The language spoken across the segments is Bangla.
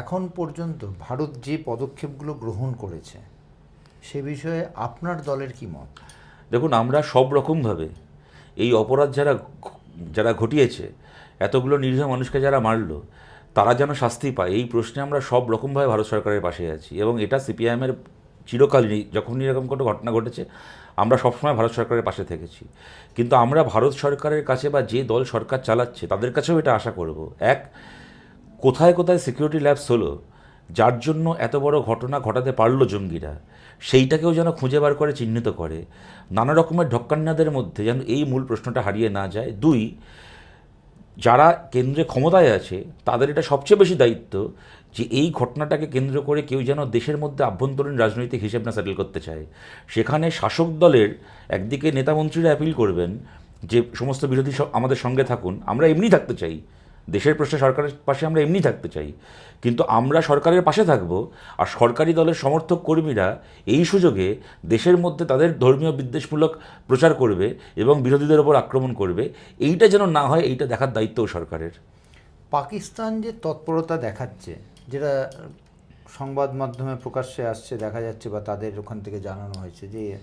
এখন পর্যন্ত ভারত যে পদক্ষেপগুলো গ্রহণ করেছে, সে বিষয়ে আপনার দলের কি মত? দেখুন, আমরা সব রকমভাবে এই অপরাধ যারা যারা ঘটিয়েছে, এতগুলো নিরীহ মানুষকে যারা মারলো, তারা যেন শাস্তি পায়, এই প্রশ্নে আমরা সব রকমভাবে ভারত সরকারের পাশে আছি। এবং এটা সিপিআইএমের চিরকালীনই যখন এরকম কোনো ঘটনা ঘটেছে, আমরা সবসময় ভারত সরকারের পাশে থেকেছি। কিন্তু আমরা ভারত সরকারের কাছে বা যে দল সরকার চালাচ্ছে, তাদের কাছেও এটা আশা করব। এক কোথায় কোথায় সিকিউরিটি ল্যাবস হলো, যার জন্য এত বড় ঘটনা ঘটাতে পারল জঙ্গিরা, সেইটাকেও যেন খুঁজে বার করে চিহ্নিত করে। নানা রকমের ঢক্কান্নাদের মধ্যে যেন এই মূল প্রশ্নটা হারিয়ে না যায়। দুই, যারা কেন্দ্রে ক্ষমতায় আছে, তাদের এটা সবচেয়ে বেশি দায়িত্ব যে এই ঘটনাটাকে কেন্দ্র করে কেউ যেন দেশের মধ্যে আভ্যন্তরীণ রাজনৈতিক হিসেব না সেটেল করতে চায়। সেখানে শাসক দলের একদিকে নেতামন্ত্রীরা অ্যাপিল করবেন যে, সমস্ত বিরোধী আমাদের সঙ্গে থাকুন, আমরা এমনি থাকতে চাই। দেশের প্রশ্নে সরকারের পাশে আমরা এমনি থাকতে চাই। কিন্তু আমরা সরকারের পাশে থাকব আর সরকারি দলের সমর্থক কর্মীরা এই সুযোগে দেশের মধ্যে তাদের ধর্মীয় বিদ্বেষমূলক প্রচার করবে এবং বিরোধীদের ওপর আক্রমণ করবে। এইটা যেন না হয়, এইটা দেখার দায়িত্বও সরকারের। পাকিস্তান যে তৎপরতা দেখাচ্ছে, যেটা সংবাদ মাধ্যমে প্রকাশ্যে আসছে, দেখা যাচ্ছে বা তাদের ওখান থেকে জানানো হয়েছে যে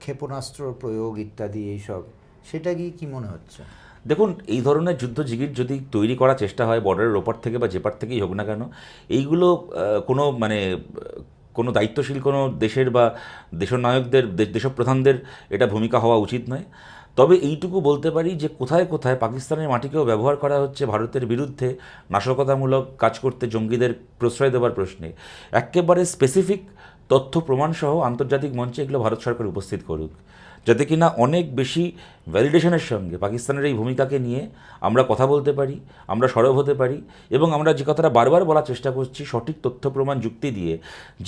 ক্ষেপণাস্ত্র প্রয়োগ ইত্যাদি এইসব, সেটা কি কি মনে হচ্ছে? দেখুন, এই ধরনের যুদ্ধ জিগির যদি তৈরি করার চেষ্টা হয় বর্ডারের ওপার থেকে বা যেপার থেকেই হোক না কেন, এইগুলো কোনো মানে কোনো দায়িত্বশীল কোনো দেশের বা দেশনায়কদের দেশপ্রধানদের এটা ভূমিকা হওয়া উচিত নয়। তবে এইটুকু বলতে পারি যে, কোথায় কোথায় পাকিস্তানের মাটিকেও ব্যবহার করা হচ্ছে ভারতের বিরুদ্ধে নাশকতামূলক কাজ করতে জঙ্গিদের প্রশ্রয় দেওয়ার প্রশ্নে। একেবারে স্পেসিফিক তথ্য প্রমাণসহ আন্তর্জাতিক মঞ্চে এগুলো ভারত সরকার উপস্থিত করুক। যাতে কিনা অনেক বেশি ভ্যালিডেশনের সঙ্গে পাকিস্তানের এই ভূমিকাকে নিয়ে আমরা কথা বলতে পারি, আমরা সরব হতে পারি এবং আমরা যে কথাটা বারবার বলার চেষ্টা করছি, সঠিক তথ্য প্রমাণ যুক্তি দিয়ে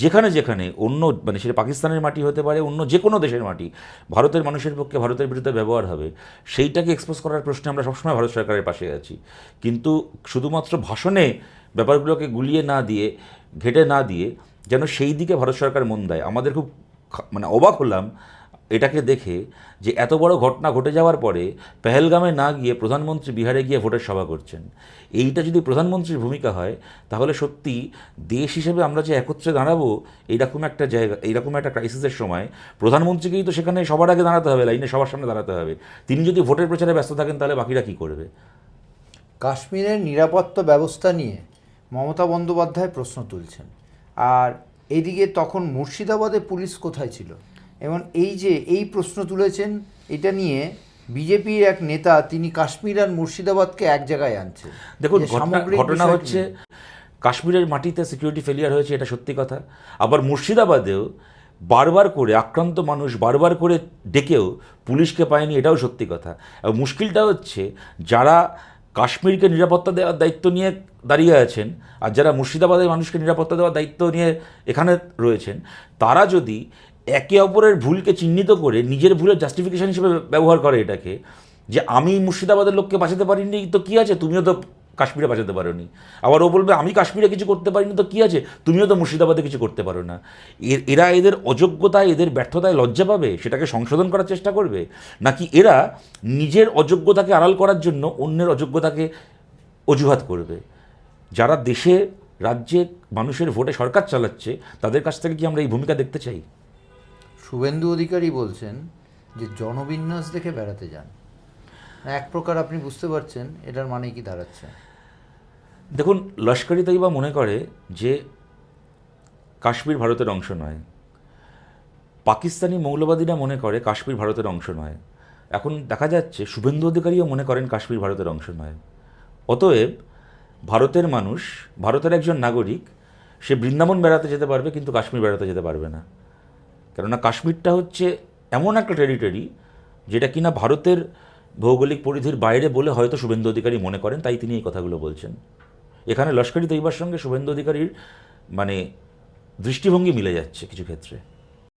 যেখানে যেখানে অন্য মানে সেটা পাকিস্তানের মাটি হতে পারে, অন্য যে কোনো দেশের মাটি, ভারতের মানুষের পক্ষে ভারতের বিরুদ্ধে ব্যবহার হবে, সেইটাকে এক্সপোজ করার প্রশ্নে আমরা সবসময় ভারত সরকারের পাশে আছি। কিন্তু শুধুমাত্র ভাষণে ব্যাপারগুলোকে গুলিয়ে না দিয়ে, ঘেটে না দিয়ে যেন সেই দিকে ভারত সরকার মন দেয়। আমাদের খুব মানে অবাক হলাম এটাকে দেখে যে এত বড় ঘটনা ঘটে যাওয়ার পরে পেহেলগামে না গিয়ে প্রধানমন্ত্রী বিহারে গিয়ে ভোটের সভা করছেন। এইটা যদি প্রধানমন্ত্রীর ভূমিকা হয়, তাহলে সত্যি দেশ হিসেবে আমরা যে একত্রে দাঁড়াবো এইরকম একটা জায়গা, এইরকম একটা ক্রাইসিসের সময় প্রধানমন্ত্রীকেই তো সেখানে সবার আগে দাঁড়াতে হবে, লাইনে সবার সামনে দাঁড়াতে হবে। তিনি যদি ভোটের প্রচারে ব্যস্ত থাকেন, তাহলে বাকিরা কী করবে? কাশ্মীরের নিরাপত্তা ব্যবস্থা নিয়ে মমতা বন্দ্যোপাধ্যায় প্রশ্ন তুলছেন। আর এদিকে তখন মুর্শিদাবাদে পুলিশ কোথায় ছিল? এবং এই যে এই প্রশ্ন তুলেছেন এটা নিয়ে বিজেপির এক নেতা তিনি কাশ্মীর আর মুর্শিদাবাদকে এক জায়গায় আনছেন। দেখুন ঘটনা হচ্ছে কাশ্মীরের মাটিতে সিকিউরিটি ফেলিয়ার হয়েছে এটা সত্যি কথা। আবার মুর্শিদাবাদেও বারবার করে আক্রান্ত মানুষ বারবার করে ডেকেও পুলিশকে পায়নি এটাও সত্যি কথা। এবং মুশকিলটা হচ্ছে যারা কাশ্মীরকে নিরাপত্তা দেওয়ার দায়িত্ব নিয়ে দাঁড়িয়ে আছেন আর যারা মুর্শিদাবাদের মানুষকে নিরাপত্তা দেওয়ার দায়িত্ব নিয়ে এখানে রয়েছেন, তারা যদি একে অপরের ভুলকে চিহ্নিত করে নিজের ভুলের জাস্টিফিকেশন হিসেবে ব্যবহার করে এটাকে, যে আমি মুর্শিদাবাদের লোককে বাঁচাতে পারিনি, তো কী আছে? তুমিও তো কাশ্মীরে বাঁচাতে পারোনি। আবার ও বলবে, আমি কাশ্মীরে কিছু করতে পারিনি, তো কী আছে? তুমিও তো মুর্শিদাবাদে কিছু করতে পারো না। এরা এদের অযোগ্যতায়, এদের ব্যর্থতায় লজ্জা পাবে? সেটাকে সংশোধন করার চেষ্টা করবে? নাকি এরা নিজের অযোগ্যতাকে আড়াল করার জন্য অন্যের অযোগ্যতাকে অজুহাত করবে? যারা দেশে, রাজ্যে মানুষের ভোটে সরকার চালাচ্ছে, তাদের কাছ থেকে কি আমরা এই ভূমিকা দেখতে চাই? শুভেন্দু অধিকারী বলছেন যে, জনবিন্যাস দেখে বেড়াতে যান। এক প্রকার আপনি বুঝতে পারছেন, এটার মানে কি দাঁড়াচ্ছে। দেখুন লস্করি তৈবা মনে করে যে কাশ্মীর ভারতের অংশ নয়। পাকিস্তানি মৌলবাদীরা মনে করে কাশ্মীর ভারতের অংশ নয়। এখন দেখা যাচ্ছে শুভেন্দু অধিকারীও মনে করেন কাশ্মীর ভারতের অংশ নয়। অতএব ভারতের মানুষ, ভারতের একজন নাগরিক, সে বৃন্দাবন বেড়াতে যেতে পারবে কিন্তু কাশ্মীর বেড়াতে যেতে পারবে না। কেননা কাশ্মীরটা হচ্ছে এমন একটা টেরিটরি যেটা কিনা ভারতের ভৌগোলিক পরিধির বাইরে বলে হয়তো শুভেন্দু অধিকারী মনে করেন, তাই তিনি এই কথাগুলো বলছেন। এখানে লস্করি তৈবার সঙ্গে শুভেন্দু অধিকারীর মানে দৃষ্টিভঙ্গি মিলে যাচ্ছে কিছু ক্ষেত্রে।